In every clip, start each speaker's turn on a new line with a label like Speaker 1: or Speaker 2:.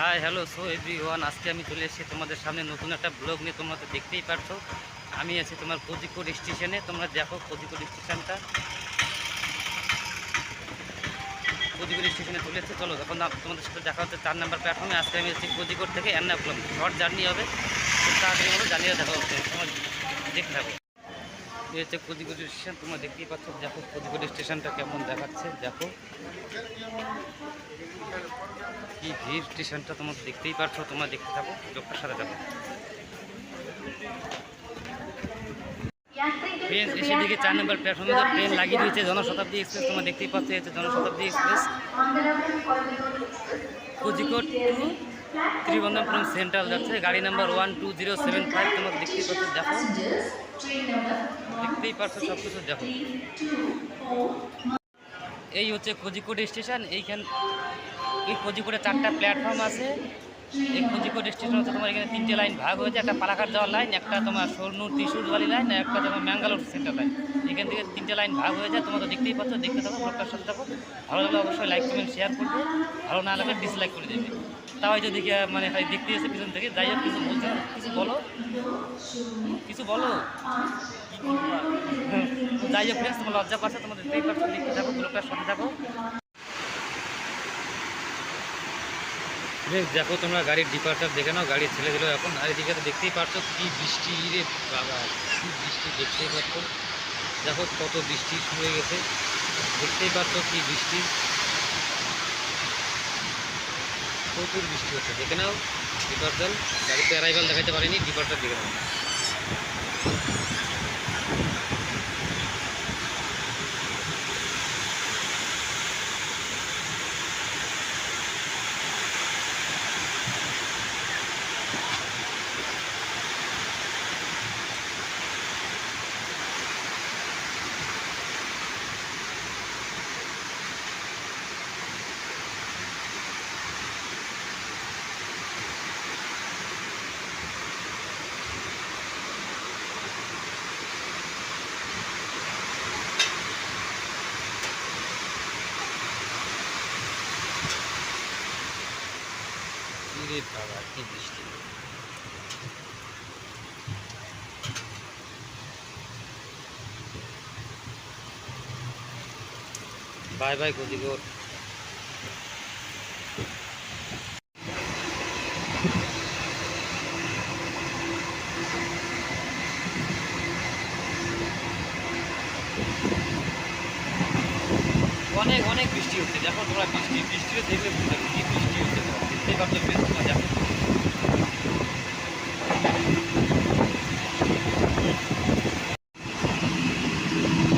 Speaker 1: Hi hello so every one আজকে আমি চলে এসেছি তোমাদের সামনে নতুন একটা ব্লগ নিয়ে, তোমরা তো দেখতেই পারছ। আমি আছি তোমার কোজিকোড স্টেশনে তোমরা দেখো কোজিকোড স্টেশনটা কোজিকোড স্টেশনে চলে এসেছে, চলো এখন তোমাদের সাথে দেখা হচ্ছে চার নাম্বার প্ল্যাটফর্মে আজকে আমি এসেছি কোজিকোড থেকে এর্নাকুলাম শর্ট জার্নি হবে তাড়াতাড়ি মতো জানিয়ে দেখা হচ্ছে তোমার দেখতে থাকো এই হচ্ছে স্টেশন, তোমরা দেখতেই পাচ্ছ দেখো কোজিকোড স্টেশনটা কেমন দেখাচ্ছে, দেখো। কি ভিড় স্টেশনটা তোমরা দেখতেই পারছ তোমরা দেখতে থাকো, লোকটার সাথে থাকো ট্রেন এসে দিকে চার নম্বর প্ল্যাটফর্মে তো ট্রেন লাগিয়ে দিয়েছে জনশতাব্দী এক্সপ্রেস তোমরা দেখতেই পাচ্ছ হচ্ছে Janshatabdi express Kozhikode to Thiruvananthapuram central যাচ্ছে, গাড়ি number one two zero seven five তোমরা দেখতেই পাচ্ছ, দেখো। দেখতেই পারছ সব কিছু দেখো। এই হচ্ছে কোজিকোড স্টেশন, এইখান এই কোজিকোডে চারটা প্ল্যাটফর্ম আছে। এই কোজিকোড স্টেশন হচ্ছে তোমার এখানে তিনটে লাইন ভাগ হয়েছে, একটা পালাঘাট যাওয়ার লাইন, একটা তোমার সরনুর ত্রিশুরবালি লাইন একটা তোমার ম্যাঙ্গালোর সেন্টার লাইন। এখান থেকে তিনটে লাইন ভাগ হয়ে যায় তোমরা তো দেখতেই পাচ্ছ, দেখতে থাকো, ব্লগটার সাথে থাকো। ভালো লাগলে অবশ্যই লাইক, কমেন্ট শেয়ার করবে। ভালো না লাগলে ডিসলাইক করে দেবে। তাও হয়তো দেখে মানে দেখতে এসে পিছন থেকে, যাই হোক, কিছু বলছে। কিছু বলো? কিছু বলো? যাই হোক ফ্রেন্ডস তোমার লজ্জা পাচ্ছে তোমরা দেখতেই পাচ্ছ, দেখতে দেখো তোমরা গাড়ির ডিপার্চার দেখে নাও গাড়ি ছেলে দিল এখন। আর এদিকে তো দেখতেই পাচ্ছ, কি বৃষ্টি, রে বাবা, কি বৃষ্টি দেখতেই পাচ্ছ। দেখো কত বৃষ্টি শুরু হয়ে গেছে, দেখতেই পাচ্ছ কি বৃষ্টি। প্রচুর বৃষ্টি হচ্ছে, দেখে নাও ডিপার্চার গাড়িতে অ্যারাইভাল দেখাতে পারিনি ডিপার্চার দেখে নাও। রে বাবা কি বৃষ্টি বাই বাই কোজিগোর অনেক অনেক বৃষ্টি হচ্ছে। দেখো তোমরা বৃষ্টি, বৃষ্টিও দেখলে বুঝতে পারবে কি বৃষ্টি হচ্ছে তোমরা দেখতেই পাচ্ছ বেশ তোমরা দেখো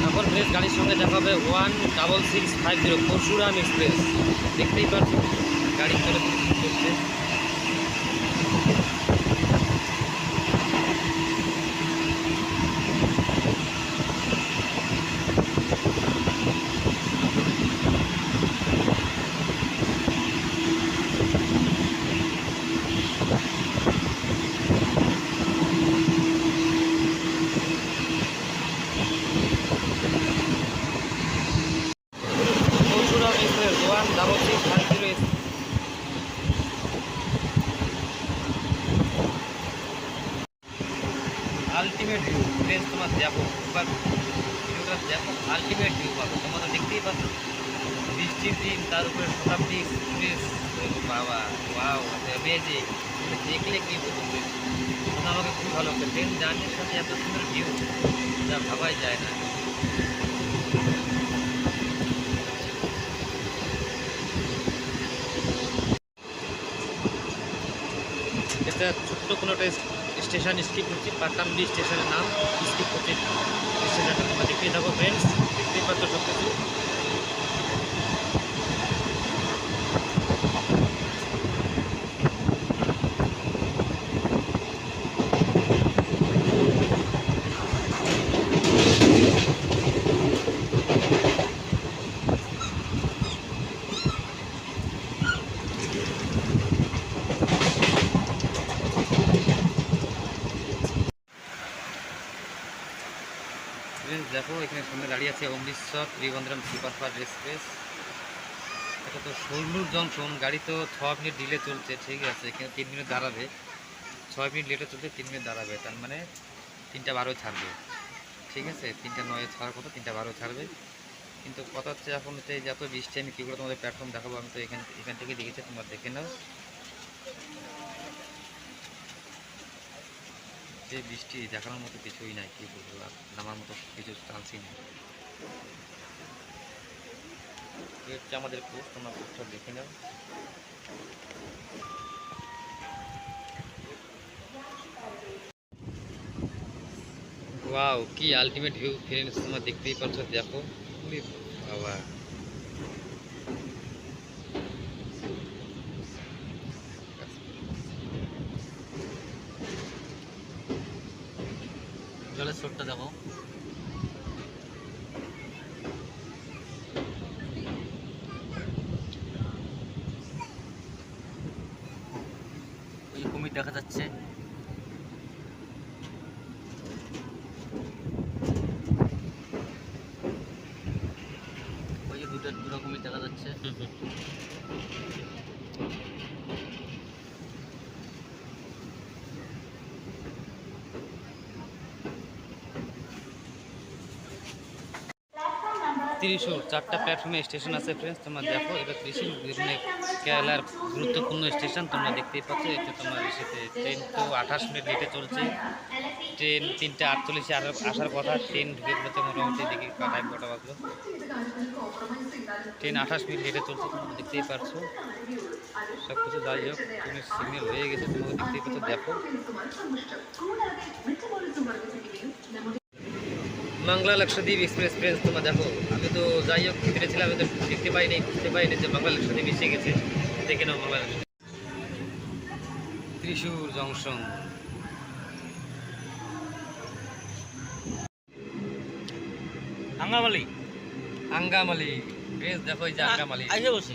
Speaker 1: এখন বেশ গাড়ির সঙ্গে দেখা হবে one double six five zero Parashuram express দেখতেই পাচ্ছ গাড়ি করে চলছে Parashuram express one double six five zero ultimate view friends তোমার দেখো একবার ভিডিওটা দেখো আলটিমেট ভিউ পাবো তোমরা তো দেখতেই পাচ্ছ বৃষ্টির দিন তার উপরে শতাব্দী এক্সপ্রেস বাবা ওয়াও অ্যামেজিং দেখলে কি বলব তোমরা আমাকে খুব ভালো লাগছে। ট্রেন জার্নির সাথে এত সুন্দর ভিউ যা ভাবাই যায় না। এটা ছোট্ট কোনো একটা স্টেশন, স্কিপ হচ্ছে পাটাম্বি স্টেশনের নাম, স্কিপ হচ্ছে স্টেশনটা তোমরা দেখতেই থাকো ফ্রেন্ডস দেখতেই পাচ্ছ সব কিছু ফ্রেন্ডস দেখো এখানে সামনে দাঁড়িয়ে আছে অমৃতসর ত্রিবন্ধরম সুপারফাস্ট এক্সপ্রেস। এটা তো ষোলনুর জংশন, গাড়ি তো ছ মিনিট ডিলে চলছে, ঠিক আছে এখানে তিন মিনিট দাঁড়াবে। ছয় মিনিট লেটে চলছে, তিন মিনিট দাঁড়াবে, তার মানে তিনটা বারো ছাড়বে। ঠিক আছে, তিনটা নয় ছাড়ার কথা তিনটা বারো ছাড়বে। কিন্তু কথা হচ্ছে এখন হচ্ছে যত বৃষ্টি, আমি কী করে তোমাদের প্ল্যাটফর্ম দেখাবো, আমি তো এখান এখান থেকে দেখেছি, তোমরা দেখে নাও। যে বৃষ্টি দেখানোর মতো কিছুই নাই, কি বলব, আর নামার মতো কিছু চান্সই নেই। হচ্ছে আমাদের কোর্স তোমরা কোর্সটা দেখে নাও ওয়াও কি আলটিমেট ভিউ ফ্রেন্ডস তোমরা দেখতেই পাচ্ছ দেখো উরে বাবা দেখা যাচ্ছে ওই যে দুটো দুটো কুমির দেখা যাচ্ছে ত্রিশূর চারটা প্ল্যাটফর্মে স্টেশন আছে ফ্রেন্ডস তোমরা দেখো এটা ত্রিশূর মানে কেরালার গুরুত্বপূর্ণ স্টেশন তোমরা দেখতেই পাচ্ছ এটা তোমার এসেতে ট্রেন তো আঠাশ মিনিট লেটে চলছে। ট্রেন তিনটে আটচল্লিশে আসার কথা ট্রেন ঢুকে পড়েছে মোটামুটি দেখি টাইম কটা বাজলো। ট্রেন আঠাশ মিনিট লেটে চলছে, তোমরা দেখতেই পারছ। সব কিছু যাই হোক ট্রেনের সিগন্যাল হয়ে গেছে, তোমরা দেখতেই পাচ্ছ, দেখো। বাংলা লক্ষদ্বীপ এক্সপ্রেস ফ্রেন্স তোমরা দেখো আমি তো যাই হোক ভিতরে ছিলাম আমি তো দেখতে পাইনি বুঝতে পাইনি যে বাংলা লক্ষদ্বীপ এসে গেছে। দেখে নাও বাংলা লক্ষদ্বীপ। ত্রিশূর জংশন।
Speaker 2: আঙ্গামালি।
Speaker 1: আঙ্গামালি। বেশ দেখো এই যে আঙ্গামালি।
Speaker 2: আইসে বসি।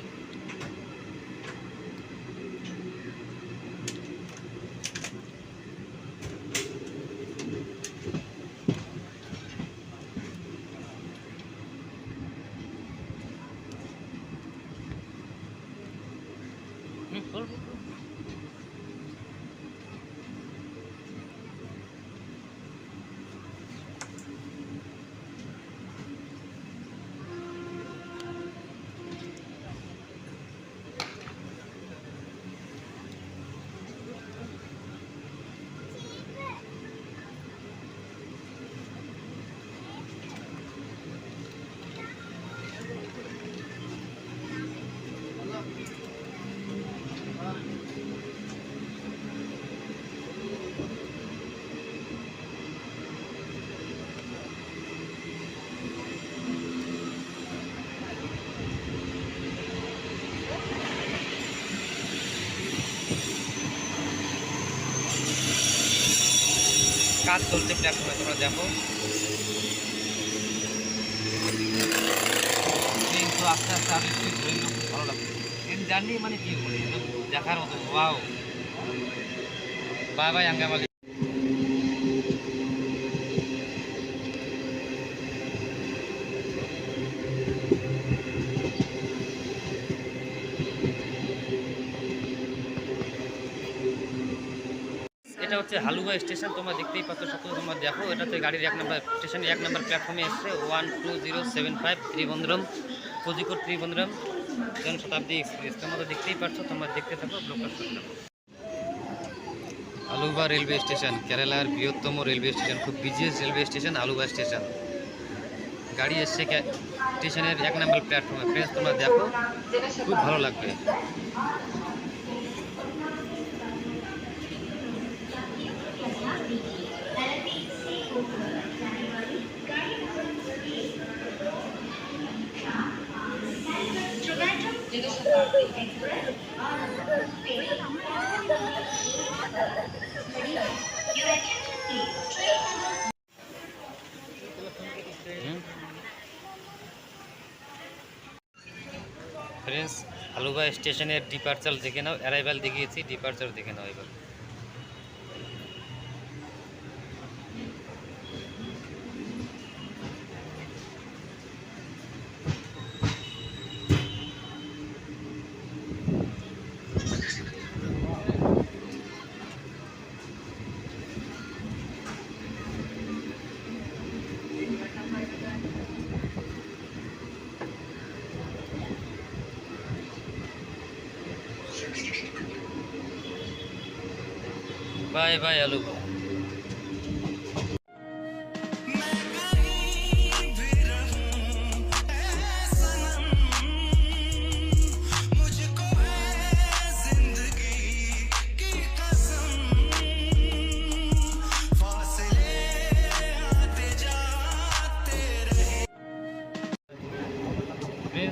Speaker 1: কাজ চলছে প্ল্যাটফর্মে তোমরা দেখো। কিন্তু আস্তে আস্তে আমি খুব ভালো লাগছে। জার্নি মানে কি বলি? দেখার মতো ওয়াও বাই বাই আঙ্গামালি হচ্ছে হালুয়া স্টেশন, তোমরা দেখতেই পাচ্ছ সব কিছু তোমরা দেখো, এটাতে গাড়ির এক নম্বর স্টেশনে এক নম্বর প্ল্যাটফর্মে এসছে one two zero seven five Thiruvananthapuram Kozhikode Thiruvananthapuram Jan Shatabdi express. তোমরা দেখতেই পাচ্ছ, তোমরা দেখতে থাকো শুনতে থাকো। আলুবা রেলওয়ে স্টেশন, কেরালার বৃহত্তম রেলওয়ে স্টেশন, খুব biggest railway station Aluva station. গাড়ি এসছে স্টেশনের এক নম্বর প্ল্যাটফর্মে ফ্রেন্ডস তোমরা দেখো, খুব ভালো লাগবে। ফ্রেন্ডস আলুবা স্টেশনের ডিপার্চার দেখে নাও অ্যারাইভাল দেখিয়েছি ডিপার্চার দেখে নাও এবার। বাই বাই আলু।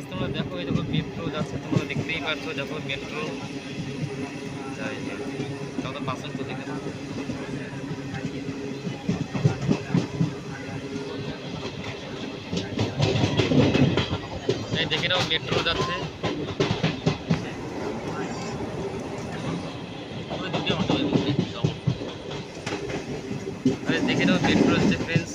Speaker 1: তোমরা দেখো এই দেখো মেট্রো যাচ্ছে তোমরা দেখতেই পাচ্ছ যখন মেট্রো যাই তাও তো পাঁচজন তো দেখে নাও মেট্রো যাচ্ছে। দেখে নাও মেট্রো হচ্ছে ফ্রেন্ডস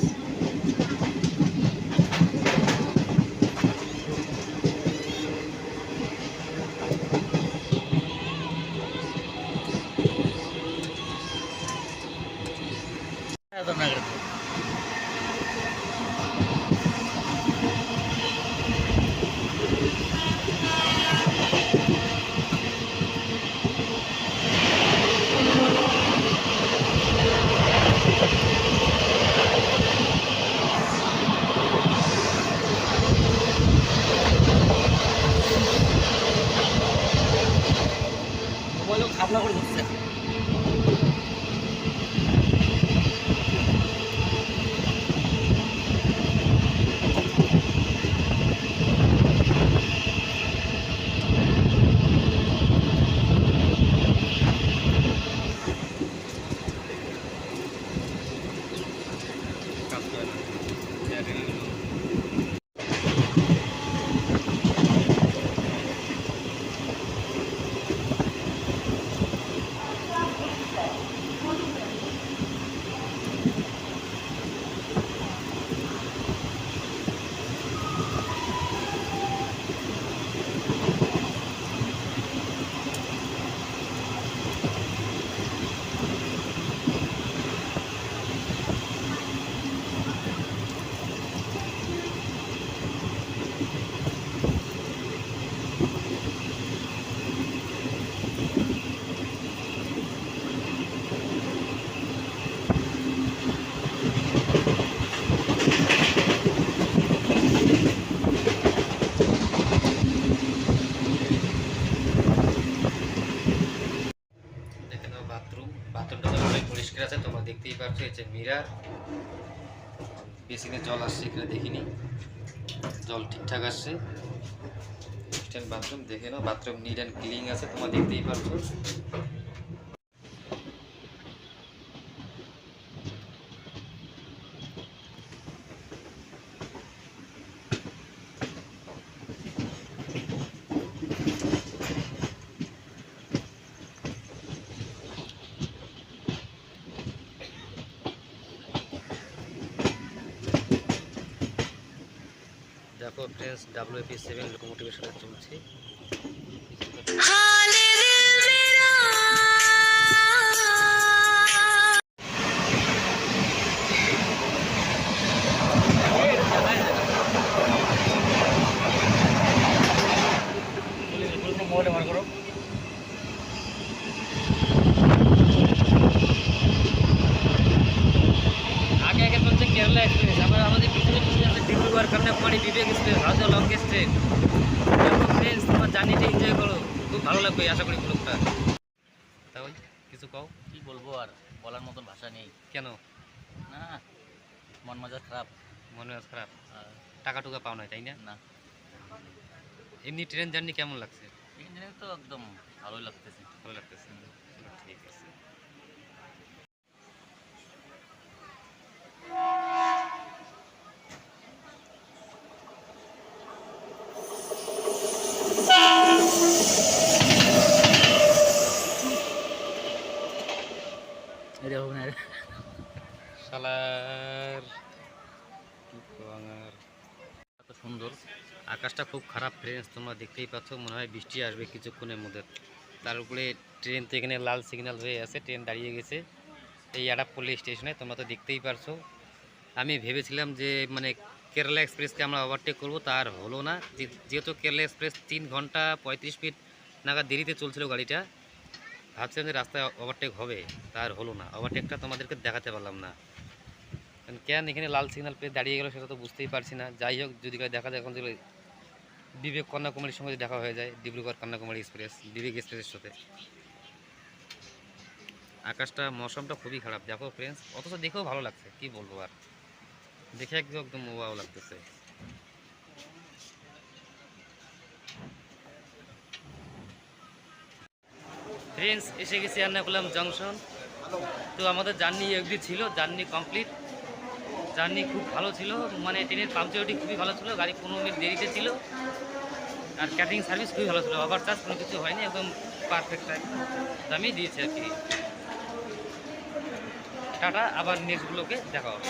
Speaker 1: এই যে মিরার। বেসিনে জল আসছে এখানে দেখিনি। জল ঠিকঠাক আসছে। ওয়েস্টার্ন বাথরুম দেখে নাও বাথরুম নিট অ্যান্ড ক্লিন আছে, তোমরা দেখতেই পাচ্ছ দেখো ফ্রেন্ডস ডাব্লিউপি সেভেন লোকোমোটিভের সাথে চলছে। কেরালা এক্সপ্রেস আবার আমাদের পিছনে পিছনে আছে Dibrugarh Kanyakumari Vivek express longest train দেখো ফ্রেন্ডস তোমার জার্নিটা এনজয় করো। খুব ভালো লাগবে আশা করি ব্লগটা। তাই কিছু কও?
Speaker 2: কি বলব আর বলার মতন ভাষা নেই।
Speaker 1: কেন?
Speaker 2: না মন মেজাজ খারাপ।
Speaker 1: মনে হয় খারাপ? টাকা টুকা পাও না তাই না?
Speaker 2: না।
Speaker 1: এমনি ট্রেন জার্নি কেমন লাগছে?
Speaker 2: ট্রেন জার্নি তো একদম ভালোই লাগতেছে।
Speaker 1: ভালো লাগতেছে চলো, ঠিক আছে
Speaker 2: এটা হোক না
Speaker 1: শালার কি আর
Speaker 2: এত সুন্দর
Speaker 1: আকাশটা খুব খারাপ ফ্রেন্ডস তোমরা দেখতেই পাচ্ছ। মনে হয় বৃষ্টি আসবে কিছুক্ষণের মধ্যে। তার উপরে ট্রেন তো এখানে লাল সিগন্যাল হয়ে আছে ট্রেন দাঁড়িয়ে গেছে। এই আড়াপল্লি স্টেশনে তোমরা তো দেখতেই পারছ। আমি ভেবেছিলাম যে মানে কেরালা এক্সপ্রেসকে আমরা ওভারটেক করব তার হলো না। যেহেতু কেরালা এক্সপ্রেস তিন ঘণ্টা পঁয়ত্রিশ মিনিট নাগাদ দেরিতে চলছিল গাড়িটা, ভাবছিলাম যে রাস্তায় ওভারটেক হবে তার হলো না। ওভারটেকটা তোমাদেরকে দেখাতে পারলাম না। কেন এখানে লাল সিগন্যাল পেয়ে দাঁড়িয়ে গেলো সেটা তো বুঝতেই পারছি না। যাই হোক, যদি দেখা যায়, এখন বিবেক কন্যাকুমারীর সঙ্গে দেখা হয়ে যায়, ডিব্রুগড় কন্যাকুমারী এক্সপ্রেস, বিবেক এক্সপ্রেসের সাথে। আকাশটা, মৌসুমটা খুবই খারাপ। দেখো ফ্রেন্ডস অথচ দেখেও ভালো লাগছে, কি বলব আর। দেখে একদম ওয়াও লাগতেছে। ফ্রেন্ডস এসে গেছি এর্নাকুলাম জংশন তো আমাদের জার্নি এগদি ছিল জার্নি কমপ্লিট জার্নি খুব ভালো ছিল মানে ট্রেনের পাংচুয়ালিটি খুবই ভালো ছিল, গাড়ি পনেরো মিনিট দেরিতে ছিল। আর ক্যাটারিং সার্ভিস খুবই ভালো ছিল। ওভার চার্জ কোনো কিছু হয়নি, একদম পারফেক্ট দামই দিয়েছে আর কি। টাটা, আবার নেক্সটগুলোকে দেখা হবে।